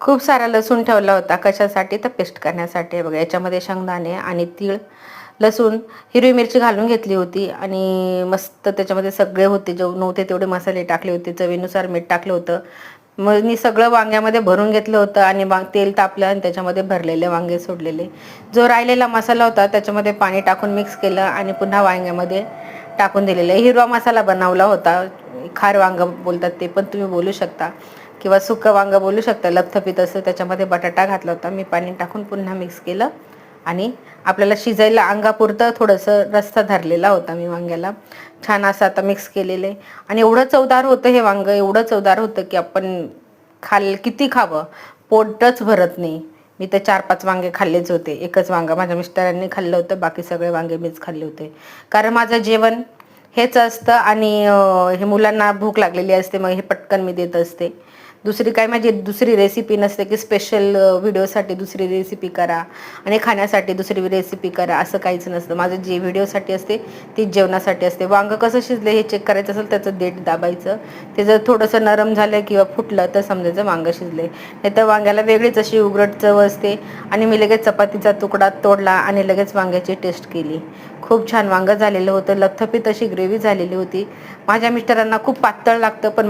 खूप सारा लसूण ठेवला होता कशासाठी? तर पेस्ट करण्यासाठी. बघा याच्यामध्ये शेंगदाणे आणि तीळ लसूण हिरवी मिरची घालून घेतली होती आणि मस्त त्याच्यामध्ये सगळे होते जे नव्हते तेवढे मसाले टाकले होते चवीनुसार मीठ टाकलं होतं. मग मी सगळं वांग्यामध्ये भरून घेतलं होतं आणि वांग तेल तापलं आणि त्याच्यामध्ये भरलेले वांगे सोडलेले. जो राहिलेला मसाला होता त्याच्यामध्ये पाणी टाकून मिक्स केलं आणि पुन्हा वांग्यामध्ये टाकून दिलेलं. हिरवा मसाला बनवला होता. खार वांग बोलतात ते पण तुम्ही बोलू शकता. किंवा सुकं वांगं बोलू शकता लपथपीत असं त्याच्यामध्ये बटाटा घातला होता. मी पाणी टाकून पुन्हा मिक्स केलं आणि आपल्याला शिजायला अंगापुरतं थोडंसं रस्ता धरलेला होता मी वांग्याला. छान असं आता मिक्स केलेले. आणि एवढं चवदार होतं हे वांगं एवढं चवदार होतं की आपण खाल किती खावं? पोटच भरत नाही. मी तर चार पाच वांगे खाल्लेच होते. एकच वांगा माझ्या मिस्टरांनी खाल्लं होतं बाकी सगळे वांगे मीच खाल्ले होते. कारण माझं जेवण हेच असतं आणि हे मुलांना भूक लागलेली असते मग हे पटकन मी देत असते. दुसरी काय माझी दुसरी रेसिपी नसते की स्पेशल व्हिडिओसाठी दुसरी रेसिपी करा आणि खाण्यासाठी दुसरी रेसिपी करा असं काहीच नसतं. माझं जे व्हिडिओसाठी असते तीच जेवणासाठी असते. वांगं कसं शिजलं हे चेक करायचं असेल त्याचं देठ दाबायचं. ते जर थोडंसं नरम झालं किंवा फुटलं तर समजायचं वांगं शिजले नाही तर वांग्याला वेगळीच अशी उघडट चव असते आणि मी लगेच चपातीचा तुकडा तोडला आणि लगेच वांग्याची टेस्ट केली. खूप छान वांगं झालेलं होतं. लथपीत अशी ग्रेव्ही झालेली होती. माझ्या मिस्टरांना खूप पातळ लागतं पण